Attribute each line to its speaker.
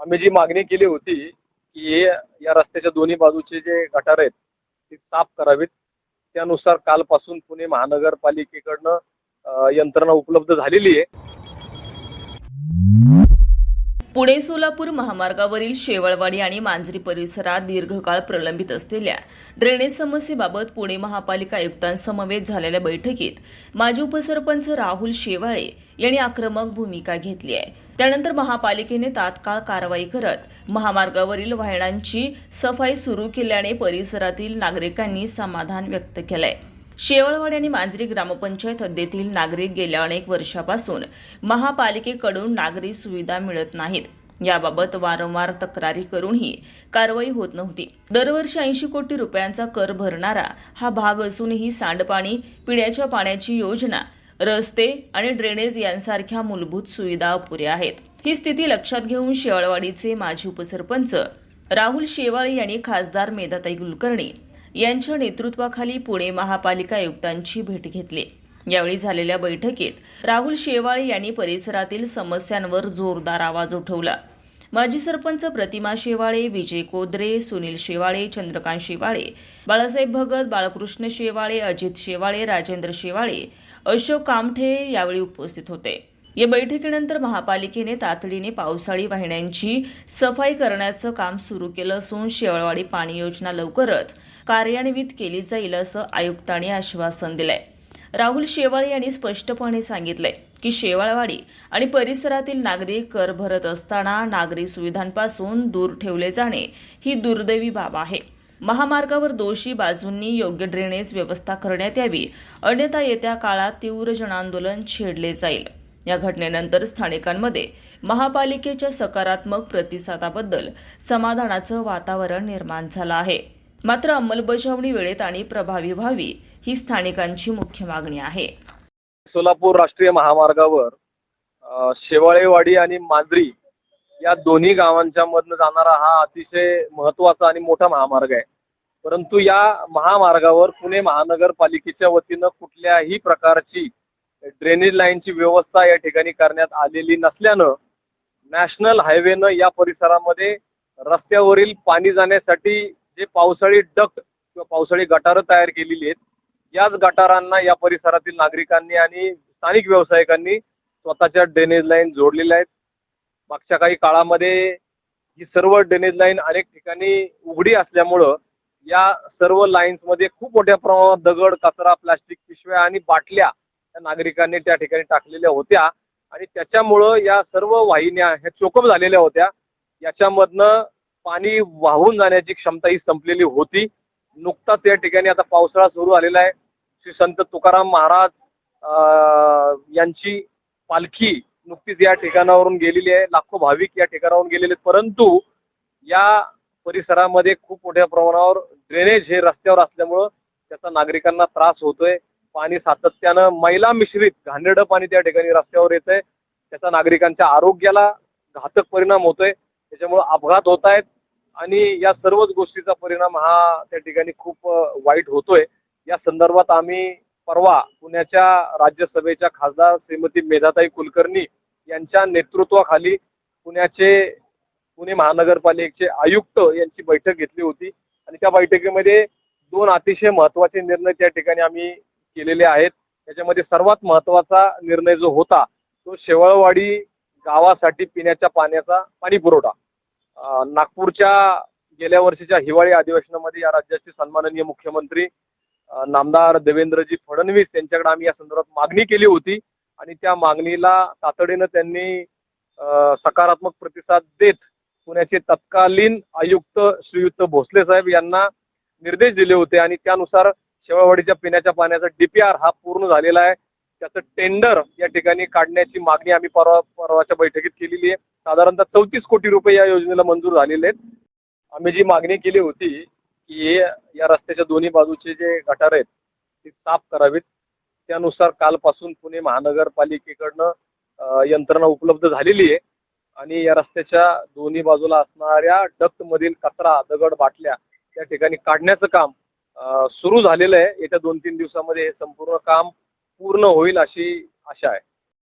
Speaker 1: आम्ही जी मागणी केली होती की हे या रस्त्याच्या दोन्ही बाजूचे जे गटार आहेत ते साफ करावेत. त्यानुसार कालपासून पुणे महानगरपालिकेकडनं यंत्रणा उपलब्ध झालेली आहे.
Speaker 2: पुणे सोलापूर महामार्गावरील शेवळवाडी आणि मांजरी परिसरात दीर्घकाळ प्रलंबित असलेल्या ड्रेनेज समस्येबाबत पुणे महापालिका आयुक्तांसमवेत झालेल्या बैठकीत माजी उपसरपंच राहुल शेवाळे यांनी आक्रमक भूमिका घेतली आहे. त्यानंतर महापालिकेने तात्काळ कारवाई करत महामार्गावरील वाहनांची सफाई सुरू केल्याने परिसरातील नागरिकांनी समाधान व्यक्त केलंय. शेवळवाडी आणि मांजरी ग्रामपंचायत हद्दीतील नागरिक गेल्या अनेक वर्षापासून महापालिकेकडून नागरी सुविधा मिळत नाहीत. याबाबत वारंवार तक्रारी करूनही कारवाई होत नव्हती. दरवर्षी ऐंशी कोटी रुपयांचा कर भरणारा हा भाग असूनही सांडपाणी पिण्याच्या पाण्याची योजना रस्ते आणि ड्रेनेज यांसारख्या मूलभूत सुविधा अपुऱ्या आहेत. ही स्थिती लक्षात घेऊन शेवाळवाडीचे माजी उपसरपंच राहुल शेवाळे यांनी खासदार मेधाताई कुलकर्णी यांच्या नेतृत्वाखाली पुणे महापालिका आयुक्तांची भेट घेतली. यावेळी झालेल्या बैठकीत राहुल शेवाळे यांनी परिसरातील समस्यांवर जोरदार आवाज उठवला. माजी सरपंच प्रतिमा शेवाळे विजय कोदरे सुनील शेवाळे चंद्रकांत शेवाळे बाळासाहेब भगत बाळकृष्ण शेवाळे अजित शेवाळे राजेंद्र शेवाळे अशोक कामठे यावेळी उपस्थित होते. या बैठकीनंतर महापालिकेने तातडीने पावसाळी वाहिन्यांची सफाई करण्याचं काम सुरू केलं असून शेवळवाडी पाणी योजना लवकरच कार्यान्वित केली जाईल असं आयुक्तांनी आश्वासन दिलंय. राहुल शेवाळे यांनी स्पष्टपणे सांगितलंय की शेवाळवाडी आणि परिसरातील नागरिक कर भरत असताना नागरी सुविधांपासून दूर ठेवले जाणे ही दुर्दैवी बाब आहे. महामार्गावर दोषी बाजूंनी योग्य ड्रेनेज व्यवस्था करण्यात यावी अन्यथा येत्या काळात तीव्र जनआंदोलन छेडले जाईल. या घटनेनंतर स्थानिकांमध्ये महापालिकेच्या सकारात्मक प्रतिसादाबद्दल समाधानाचं वातावरण निर्माण झालं आहे. मात्र अंमलबजावणी वेळेत आणि प्रभावी व्हावी ही स्थानिकांची मुख्य मागणी आहे.
Speaker 1: सोलापूर राष्ट्रीय महामार्गावर शेवाळेवाडी आणि मांजरी या दोन्ही गावांच्या मधनं जाणारा हा अतिशय महत्त्वाचा आणि मोठा महामार्ग आहे. परंतु या महामार्गावर पुणे महानगरपालिकेच्या वतीनं कुठल्याही प्रकारची ड्रेनेज लाईनची व्यवस्था या ठिकाणी करण्यात आलेली नसल्यानं नॅशनल हायवेनं या परिसरामध्ये रस्त्यावरील पाणी जाण्यासाठी जे पावसाळी डक्ट किंवा पावसाळी गटारं तयार केलेली आहेत याच गटारांना या परिसरातील नागरिकांनी आणि स्थानिक व्यावसायिकांनी स्वतःच्या ड्रेनेज लाईन जोडलेल्या आहेत. मागच्या काही काळामध्ये ही सर्व ड्रेनेज लाईन अनेक ठिकाणी उघडी असल्यामुळं या सर्व लाईन्समध्ये खूप मोठ्या प्रमाणात दगड कचरा प्लास्टिक पिशव्या आणि बाटल्या या नागरिकांनी त्या ठिकाणी टाकलेल्या होत्या आणि त्याच्यामुळं या सर्व वाहिन्या ह्या चोकप झालेल्या होत्या. याच्यामधनं पाणी वाहून जाण्याची क्षमता ही संपलेली होती. नुकताच या ठिकाणी आता पावसाळा सुरू आलेला आहे. श्री संत तुकाराम महाराज अं, यांची पालखी नुकतीच या ठिकाणावरून गेलेली आहे. लाखो भाविक या ठिकाणावरून गेलेले परंतु या परिसरामध्ये खूप मोठ्या प्रमाणावर ड्रेनेज हे रस्त्यावर असल्यामुळं त्याचा नागरिकांना त्रास होतोय. पाणी सातत्यानं मैला मिश्रित घाणेरडं पाणी त्या ठिकाणी रस्त्यावर येत आहे त्याचा नागरिकांच्या आरोग्याला घातक परिणाम होतोय. त्याच्यामुळे अपघात होत आहेत आणि या सर्वच गोष्टीचा परिणाम हा त्या ठिकाणी खूप वाईट होतोय. या संदर्भात आम्ही परवा पुण्याच्या राज्यसभेच्या खासदार श्रीमती मेधाताई कुलकर्णी यांच्या नेतृत्वाखाली पुण्याचे पुणे महानगरपालिकेचे आयुक्त यांची बैठक घेतली होती. आणि त्या बैठकीमध्ये दोन अतिशय महत्त्वाचे निर्णय त्या ठिकाणी आम्ही केलेले आहेत. त्याच्यामध्ये सर्वात महत्त्वाचा निर्णय जो होता तो शेवळवाडी गावासाठी पिण्याच्या पाण्याचा पाणी पुरवठा नागपूरच्या गेल्या वर्षीच्या हिवाळी अधिवेशनामध्ये या राज्याचे सन्माननीय मुख्यमंत्री नामदार देवेंद्रजी फडणवीस यांच्याकडे आम्ही या संदर्भात मागणी केली होती आणि त्या मागणीला तातडीनं त्यांनी सकारात्मक प्रतिसाद देत पुण्याचे तत्कालीन आयुक्त श्रीयुक्त भोसले साहेब यांना निर्देश दिले होते आणि त्यानुसार शेवावाडीच्या पिण्याच्या पाण्याचा डीपीआर हा पूर्ण झालेला आहे. त्याचं टेंडर या ठिकाणी काढण्याची मागणी आम्ही परवा परवाच्या बैठकीत केलेली आहे. साधारणतः चौतीस कोटी रुपये या योजनेला मंजूर झालेले आहेत. आम्ही जी मागणी केली होती की हे या रस्त्याच्या दोन्ही बाजूचे जे गटार आहेत ते साफ करावेत. त्यानुसार कालपासून पुणे महानगरपालिकेकडनं यंत्रणा उपलब्ध झालेली आहे. आणि या रस्त्याच्या दोन्ही बाजूला असणाऱ्या डक्ट मधील कचरा दगड बाटल्या त्या ठिकाणी काढण्याचं काम सुरू झालेलं आहे. येत्या दोन तीन दिवसामध्ये हे संपूर्ण काम पूर्ण होईल अशी आशा आहे.